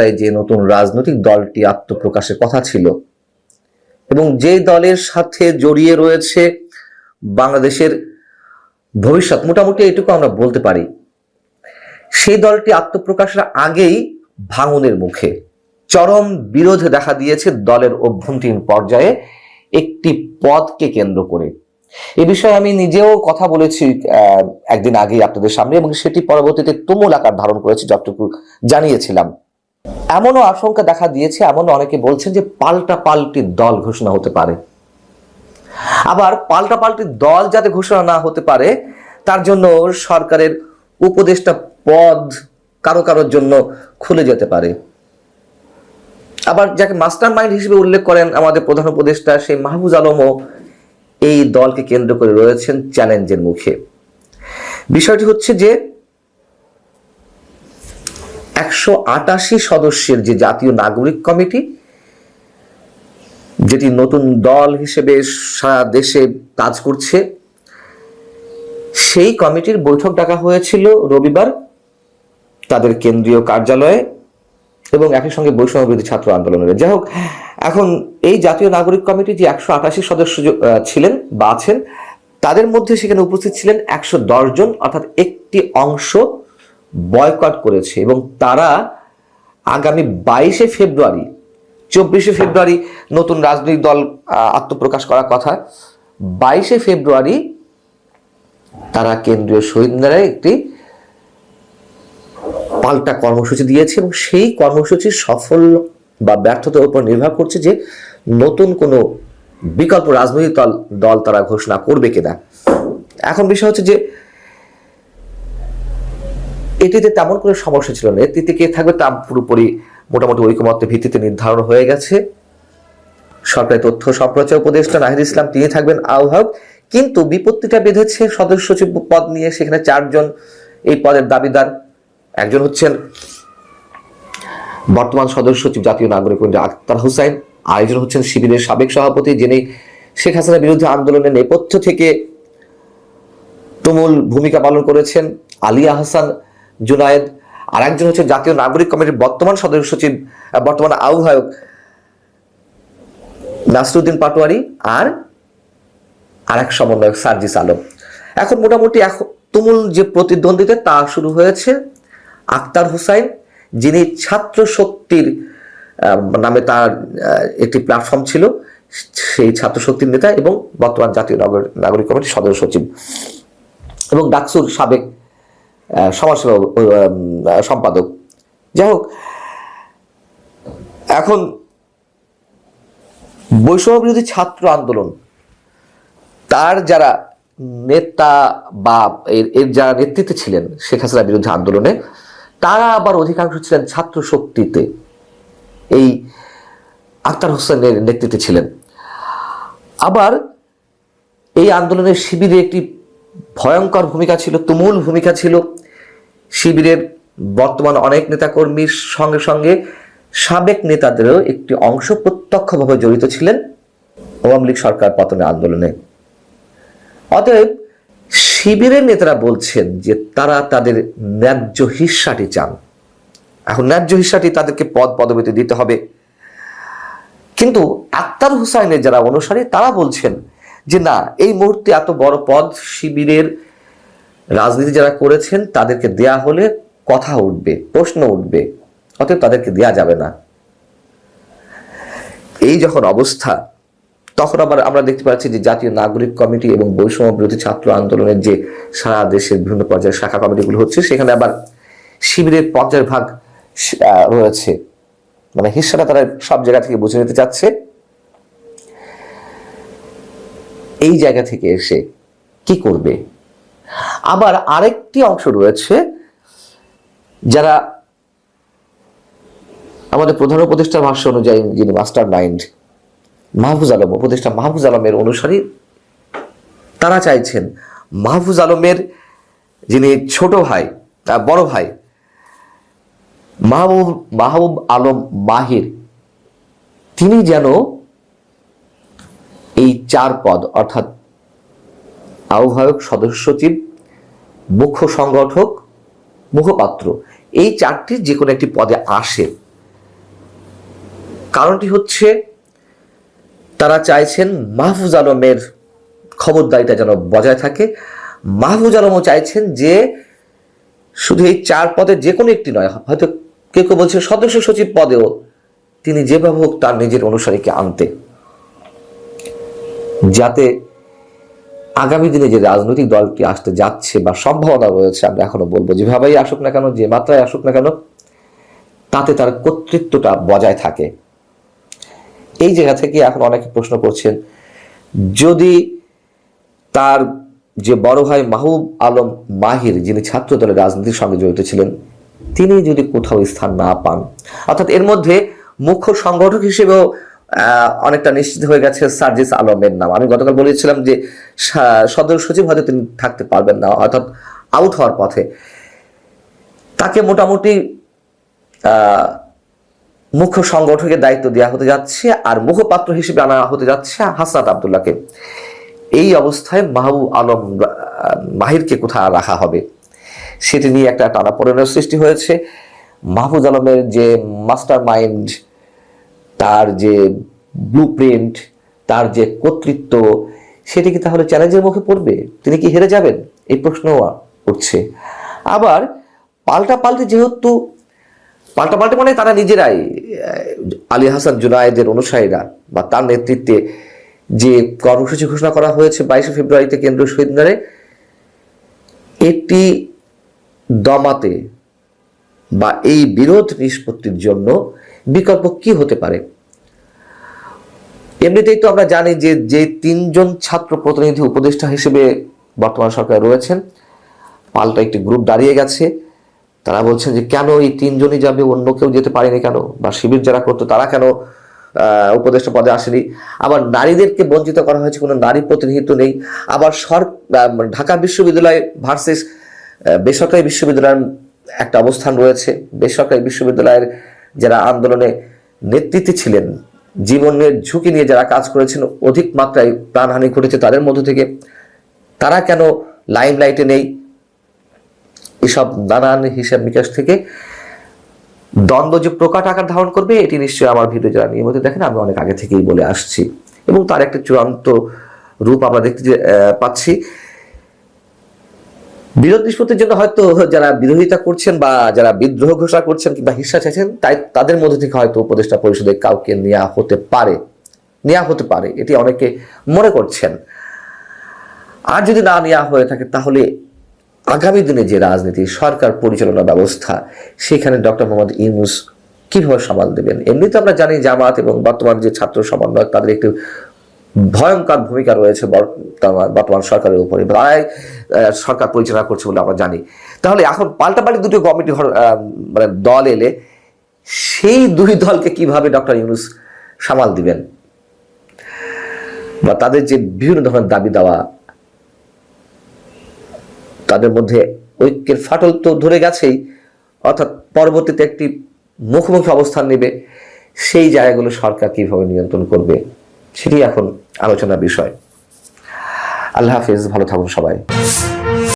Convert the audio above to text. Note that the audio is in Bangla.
পর্যায়ে যে নতুন রাজনৈতিক দলটি আত্মপ্রকাশের কথা ছিল এবং যে দলের সাথে জড়িয়ে রয়েছে বাংলাদেশের ভবিষ্যৎ, মোটামুটি এটুকু আমরা বলতে পারি, সেই দলটি আত্মপ্রকাশের আগেই ভাঙনের মুখে, চরম বিরোধ দেখা দিয়েছে দলের অভ্যন্তরীণ পর্যায়ে একটি পদকে কেন্দ্র করে। এ বিষয়ে আমি নিজেও কথা বলেছি একদিন আগেই আপনাদের সামনে এবং সেটি পরবর্তীতে তুমুল আকার ধারণ করেছে যতটুকু জানিয়েছিলাম। এমনও আশঙ্কা দেখা দিয়েছে, এমনও অনেকে বলছেন যে পাল্টা পাল্টি দল ঘোষণা হতে পারে। আবার পাল্টা পাল্টি দল যাতে ঘোষণা না হতে পারে, তার জন্য সরকারের উপদেষ্টা পদ কারও কারোর জন্য খুলে যেতে পারে। আবার যাকে মাস্টার মাইন্ড হিসেবে উল্লেখ করেন আমাদের প্রধান উপদেষ্টা সেই মাহবুজ আলমও এই দলকে কেন্দ্র করে রয়েছেন চ্যালেঞ্জের মুখে। বিষয়টি হচ্ছে যে একশো আটাশি সদস্যের যে জাতীয় নাগরিক কমিটি, যেটি নতুন দল হিসেবে সারা দেশে কাজ করছে, সেই কমিটির বৈঠক ডাকা হয়েছিল রবিবার তাদের কেন্দ্রীয় কার্যালয়ে এবং একই সঙ্গে বৈষম্য বিরোধী ছাত্র আন্দোলনের। যাই হোক, এখন এই জাতীয় নাগরিক কমিটি যে একশো আটাশি সদস্য ছিলেন বা আছেন, তাদের মধ্যে সেখানে উপস্থিত ছিলেন একশো জন, অর্থাৎ একটি অংশ বয়কট করেছে এবং তারা আগামী বাইশে ফেব্রুয়ারি, চব্বিশে ফেব্রুয়ারি নতুন রাজনৈতিক দল আত্মপ্রকাশ করার কথা, বাইশে ফেব্রুয়ারি তারা কেন্দ্রীয় শহীদ মিনারে একটি পাল্টা কর্মসূচি দিয়েছে এবং সেই কর্মসূচির সফল বা ব্যর্থতার উপর নির্ভর করছে যে নতুন কোনো বিকল্প রাজনৈতিক দল দল তারা ঘোষণা করবে কিনা। এখন বিষয় হচ্ছে যে এটিতে তেমন কোনো সমস্যা ছিল না। এটিতে কে থাকবে তা পুরোপুরি মোটামুটি ঐকমত্যের ভিত্তিতে নির্ধারণ হয়ে গেছে। সরকারি তথ্য সম্প্রচার উপদেষ্টা নাহিদ ইসলাম, তিনি থাকবেন আহ্বায়ক। কিন্তু বিপত্তিটা বেঁধেছে সদস্য সচিব পদ নিয়ে, সেখানে চারজন এই পদের দাবিদার। একজন হচ্ছেন বর্তমান সদস্য সচিব, জাতীয় নাগরিক আক্তার হুসাইন। আরেকজন হচ্ছেন শিবিরের সাবেক সভাপতি, যিনি শেখ হাসিনার বিরুদ্ধে আন্দোলনের নেপথ্য থেকে তুমুল ভূমিকা পালন করেছেন। আলিয়া হাসান জুনায়েদ আর একজন হচ্ছে জাতীয় নাগরিক কমিটির বর্তমান সদস্য সচিব বর্তমান আহ্বায়ক নাসরুদ্দিন পাটোয়ারি আর আরেক সমন্বয়ক সার্জিস আলম। এখন মোটামুটি এখন তুমুল যে প্রতিদ্বন্দ্বিতা তা শুরু হয়েছে, আক্তার হুসাইন, যিনি ছাত্র শক্তির নামে তার একটি প্ল্যাটফর্ম ছিল, সেই ছাত্র শক্তির নেতা এবং বর্তমান জাতীয় নাগর- নাগরিক কমিটির সদস্য সচিব এবং ডাকসুর সাবেক সমাজসেবা সম্পাদক। যাই হোক, এখন বৈষম্য বিরোধী ছাত্র আন্দোলন, তার যারা নেতা বা এর এর যারা নেতৃত্বে ছিলেন শেখ হাসিনার বিরুদ্ধে আন্দোলনে, তারা আবার অধিকাংশ ছিলেন ছাত্র শক্তিতে। এই আক্তার হোসেনের নেতৃত্বে ছিলেন। আবার এই আন্দোলনের শিবিরে একটি ভয়ঙ্কর ভূমিকা ছিল, তুমুল ভূমিকা ছিল। শিবিরের বর্তমান অনেক নেতাকর্মীর সঙ্গে সঙ্গে সাবেক নেতাদেরও একটি অংশ প্রত্যক্ষভাবে জড়িত ছিলেন আওয়ামী লীগ সরকার পতনের আন্দোলনে। অতএব শিবিরের নেতারা বলছেন যে তারা তাদের ন্যায্য হিস্সাটি চান। এখন ন্যায্য হিস্সাটি তাদেরকে পদ পদবিতে দিতে হবে। কিন্তু আক্তার হুসাইনের যারা অনুসারী, তারা বলছেন যে না, এই মুহূর্তে এত বড় পদ শিবিরের রাজনীতি যারা করেছেন, তাদেরকে দেয়া হলে কথা উঠবে, প্রশ্ন উঠবে, অতএব তাদেরকে দেয়া যাবে না। এই যখন অবস্থা, তখন আবার আমরা দেখতে পাচ্ছি যে জাতীয় নাগরিক কমিটি এবং বৈষম্য বিরোধী ছাত্র আন্দোলনের যে সারা দেশের বিভিন্ন পর্যায়ের শাখা কমিটিগুলো হচ্ছে, সেখানে আবার শিবিরের পর্যায়ের ভাগ রয়েছে। মানে হিস্সাটা তারা সব জায়গা থেকে বুঝে নিতে চাচ্ছে। এই জায়গা থেকে এসে কি করবে? আবার আরেকটি অংশ রয়েছে যারা আমাদের প্রধান উপদেষ্টার ভাষ্য অনুযায়ী যিনি মাস্টার মাইন্ড মাহফুজ আলম, উপদেষ্টা মাহফুজ আলমের অনুসারী, তারা চাইছেন মাহফুজ আলমের যিনি ছোট ভাই বড় ভাই, মাহবুব মাহবুব আলম মাহির, তিনি যেন এই চার পদ, অর্থাৎ আহ্বায়ক, সদস্য, সচিব মুখ্য সংগঠক, মুখপাত্র। এই চারটির যে কোনো একটি পদে আসে। কারণটি হচ্ছে, তারা চাইছেন মাহফুজ আলমের খবরদারিটা যেন বজায় থাকে। মাহফুজ আলমও চাইছেন যে, শুধু এই চার পদে যে কোনো একটি নয়, হয়তো কেউ কেউ বলছে সদস্য সচিব পদেও তিনি যেভাবে হোক তার নিজের অনুসারীকে আনতে। যাতে আগামী দিনে যে রাজনৈতিক দলটি আসতে যাচ্ছে বা সম্ভাবনা রয়েছে, আমরা এখনও বলব যেভাবেই আসুক না কেন, যে মাত্রায় আসুক না কেন, তাতে তার কর্তৃত্বটা বজায় থাকে। এই জায়গা থেকে এখন অনেকে প্রশ্ন করছেন, যদি তার যে বড় ভাই মাহবুব আলম মাহির, যিনি ছাত্র দলের রাজনীতির সঙ্গে জড়িত ছিলেন, তিনি যদি কোথাও স্থান না পান, অর্থাৎ এর মধ্যে মুখ্য সংগঠক হিসেবেও অনেকটা নিশ্চিত হয়ে গেছে সার্জিস আলমের নাম। আমি গতকাল বলেছিলাম যে সদর সচিব হয়তো তিনি থাকতে পারবেন না, অর্থাৎ আউট হওয়ার পথে। তাকে মোটামুটি মুখ্য সংগঠকের দায়িত্ব দেওয়া হতে যাচ্ছে আর মুখপাত্র হিসেবে আনা হতে যাচ্ছে হাসনাত আবদুল্লাহকে। এই অবস্থায় মাহবুব আলম মাহিরকে কোথায় রাখা হবে? সেটি নিয়ে একটা টানাপোড়েনের সৃষ্টি হয়েছে। মাহফুজ আলমের যে মাস্টার মাইন্ড তার যে ব্লু প্রিন্ট তার যে কর্তৃত্ব, সেটি কি তাহলে চ্যালেঞ্জের মুখে পড়বে? তিনি কি হেরে যাবেন? এই প্রশ্ন উঠছে। আবার পাল্টা পাল্টে যেহেতু পাল্টা পাল্টে মানে তারা নিজেরাই আলী হাসান জুনায়েদের অনুসারীরা বা তার নেতৃত্বে যে কর্মসূচি ঘোষণা করা হয়েছে বাইশে ফেব্রুয়ারিতে কেন্দ্রীয় শহীদ মিনারে, এটি দমাতে বা এই বিরোধ নিষ্পত্তির জন্য বিকল্প কি হতে পারে? এমনিতেই তো আমরা জানি যে যে তিনজন ছাত্র প্রতিনিধি উপদেষ্টা হিসেবে বর্তমান সরকার রয়েছেন। পাল্টা একটি গ্রুপ দাঁড়িয়ে গেছে। তারা বলছেন যে, কেন এই তিনজনই যাবে? অন্য কেউ যেতে পারেনি কেন? বা শিবির যারা করতো, তারা কেন উপদেষ্টা পদে আসেনি? আবার নারীদেরকে বঞ্চিত করা হয়েছে, কোনো নারী প্রতিনিধিত্ব নেই। আবার সর ঢাকা বিশ্ববিদ্যালয় ভার্সেস বেসরকারি বিশ্ববিদ্যালয়ের একটা অবস্থান রয়েছে। বেসরকারি বিশ্ববিদ্যালয়ের যারা আন্দোলনে নেতৃত্বে ছিলেন, জীবনের ঝুঁকি নিয়ে যারা কাজ করেছেন, অধিক মাত্রায় প্রাণহানি ঘটেছে তাদের মধ্য থেকে, তারা কেন লাইমলাইটে নেই? এসব নানান হিসাব নিকাশ থেকে দ্বন্দ্ব যে প্রকাট আকার ধারণ করবে, এটি নিশ্চয়ই আমার ভিডিও যারা নিয়মিত দেখেন, আমি অনেক আগে থেকেই বলে আসছি। এবং তার একটা চূড়ান্ত রূপ আমরা দেখতে পাচ্ছি। বিরোধ নিষ্পত্তির জন্য হয়তো যারা বিরোধিতা করছেন বা যারা বিদ্রোহ ঘোষণা করছেন কিংবা হিংসা চাইছেন, তাই তাদের মধ্যে থেকে হয়তো উপদেষ্টা পরিষদে কাউকে নেওয়া হতে পারে। নেওয়া হতে পারে, এটি অনেকে মনে করছেন। আর যদি না নেওয়া হয়ে থাকে, তাহলে আগামী দিনে যে রাজনীতি, সরকার পরিচালনা ব্যবস্থা, সেখানে ডক্টর মোহাম্মদ ইউনুস কীভাবে সামাল দেবেন? এমনিতে আমরা জানি জামাত এবং বর্তমান যে ছাত্র সমন্বয়ক, তাদের একটি ভয়ঙ্কর ভূমিকা রয়েছে বর্তমান সরকারের উপরে। প্রায় সরকার পরিচালনা করছে বলে আমরা জানি। তাহলে এখন পাল্টাপাল্টি দুটো কমিটি মানে দল এলে সেই দুই দলকে কীভাবে ডক্টর ইউনুস সামাল দিবেন? বা তাদের যে বিভিন্ন ধরনের দাবি দেওয়া, তাদের মধ্যে ঐক্যের ফাটল তো ধরে গেছেই, অর্থাৎ পরবর্তীতে একটি মুখোমুখি অবস্থান নেবে, সেই জায়গাগুলো সরকার কীভাবে নিয়ন্ত্রণ করবে? সেটি এখন আলোচনার বিষয়। আল্লাহ হাফিজ ভালো থাকুন সবাই।